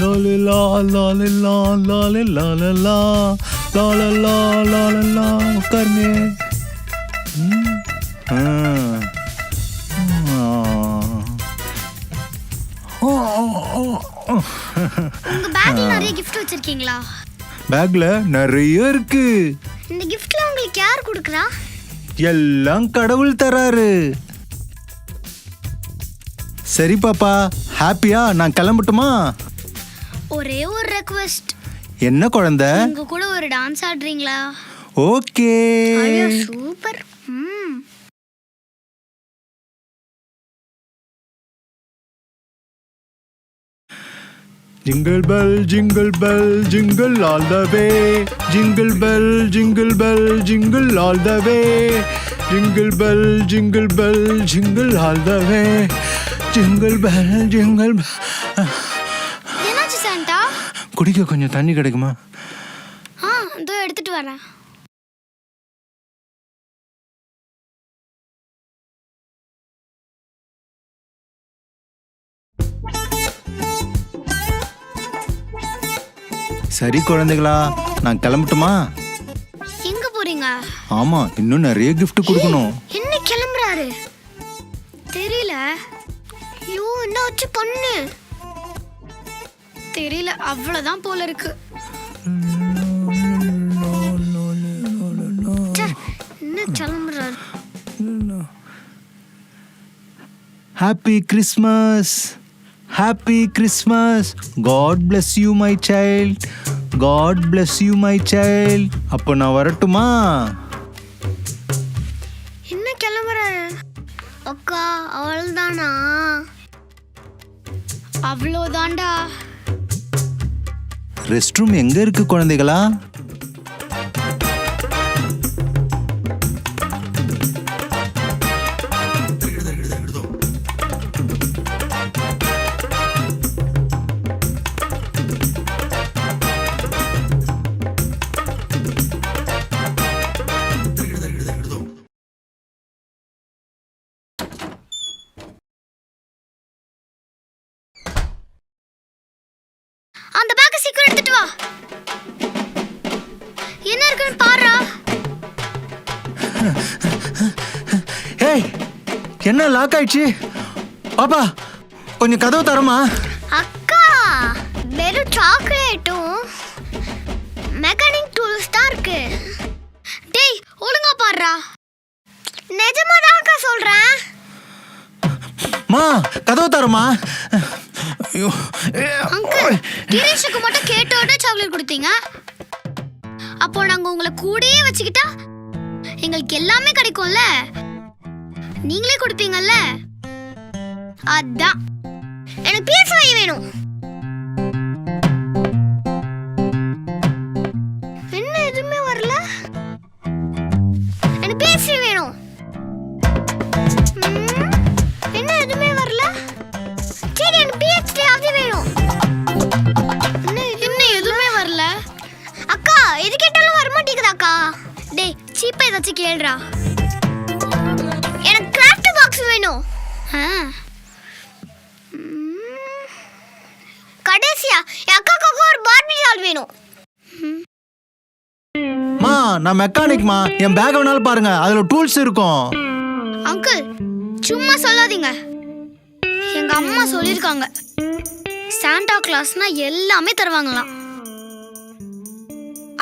லாலிலா லாலிலா லாலிலா லலா லாலலா லாலலா உட்காருங்க ம். ஆ. ஆ. உங்க பேக்ல நிறைய கிஃப்ட் வச்சிருக்கீங்களா? பேக்ல நிறைய இருக்கு. இந்த கிஃப்ட்ல உங்களுக்கு யார் கொடுக்குறா? எல்லாம் கடவுள் தராரு. சரி பாப்பா ஹாப்பியா நான் கிளம்பட்டுமா? ஒரே ஒரு ரெக்வெஸ்ட் என்ன குழந்தை உங்க கூட ஒரு டான்ஸ் ஆடுறீங்களா ஓகே ஐயோ சூப்பர் ம் Jingle bell, jingle bell, jingle all the way. Jingle bell, jingle bell, jingle all the way. Jingle bell, jingle bell, jingle all the way. Jingle bell, jingle bell. என்னாச்சு Santa குடிக்க கொஞ்சம் தண்ணி கிடைக்குமா? ஆ இதோ எடுத்துட்டு வரேன். சரி குழந்தைகளா நான் கிளம்பட்டுமா? எங்க போறீங்க? ஆமா இன்னும் நிறைய gift கொடுக்கணும். என்ன கிளம்புறாரு? தெரியல. ஐயோ என்ன வச்சு பண்ணு? தெரியல. அவ்வளவுதான் போல இருக்கு. ச்சே, என்ன கிளம்புறாரு? Happy Christmas happy Christmas God bless you my child God bless you my child அப்போ நான் வரட்டுமா? என்ன கிளம்புறாரு? அக்கா அவள்தானா? அவ்வளோதான்டா ரெஸ்ட் ரூம் எங்க இருக்கு குழந்தைகளா? ஏய் என்ன லாக் ஆயிடுச்சு? பாப்பா கொஞ்சம் கதவு தரமா? அக்கா வெறும் சாக்லேட்டும் மெக்கானிக் டூல்ஸ் தான் இருக்கு. டேய் ஒழுங்கா பாருடா நிஜமா அக்கா சொல்றேன். மா கதவு தரமா? அங்கிள் கிரீஷுக்கு மட்டும் கேட்டோட சாக்லேட் கொடுத்தீங்க. அப்போ நாங்க உங்களை கூடயே வச்சுக்கிட்டா எங்களுக்கு எல்லாமே கிடைக்கும்ல. நீங்களே கொடுப்பீங்கல்ல? அதான். எனக்கு பேச வேணும். என்ன எதுவுமே வரல? எனக்கு பேச வேணும். என்ன எதுவுமே வரல? சரி எனக்கு பிஹெச்டி அது வேணும். என்ன எதுவுமே வரல? அக்கா எது கேட்டாலும் வர மாட்டேங்குதாக்கா டேய் சீப்பா ஏதாச்சும் கேளுடா எனக்கு கிராஃப்ட் பாக்ஸ் வேணும். ஆ. ம். கடைசியா என் அக்காவுக்கு ஒரு பார்பி டால் வேணும். மா நான் மெக்கானிக்மா என் பேக் வேணாலும் பாருங்க. அதுல டூல்ஸ் இருக்கும். அங்கிள் சும்மா சொல்லாதீங்க. எங்க அம்மா சொல்லியிருக்காங்க. சாண்டா கிளாஸ்னா எல்லாமே தருவாங்களாம்.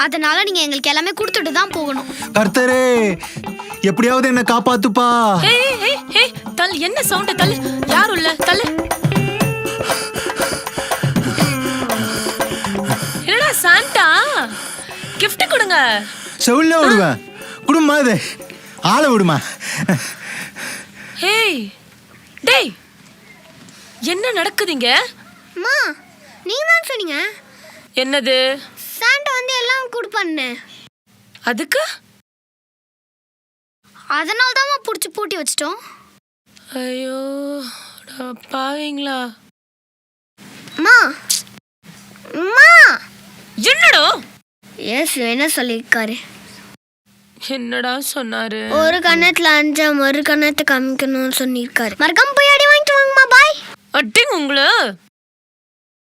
அதனால நீங்க எங்களுக்கு எல்லாமே கொடுத்துட்டு தான் போகணும். கர்த்தரே எப்படியாவது என்ன காப்பாத்துப்பா. ஏய் ஏய், ஏய் தல் என்ன சவுண்ட் தல் யாரும் இல்ல தல் என்னடா சாண்டா gift கொடுங்க. செவில விடுவேன் குடும்பமா இது ஆளை விடுமா? ஏய் டேய் என்ன நடக்குதுங்க அம்மா நீங்க தான் சொன்னீங்க. என்னது? கொடுப்பான்னு அதுக்கு? அதனால தான் பிடிச்சி பூட்டி வச்சிட்டோம். ஐயோ பாவீங்களா? அம்மா அம்மா என்னடா? ஏசு என்ன சொல்லியிருக்காரு? என்னடா சொன்னாரு? ஒரு கண்ணத்துல அஞ்சாம் ஒரு கண்ணத்தை காமிக்கணும்னு சொல்லியிருக்காரு. மறக்காம போய் அடி வாங்கிட்டு வாங்கம்மா பாய். அட்டிங்க உங்கள.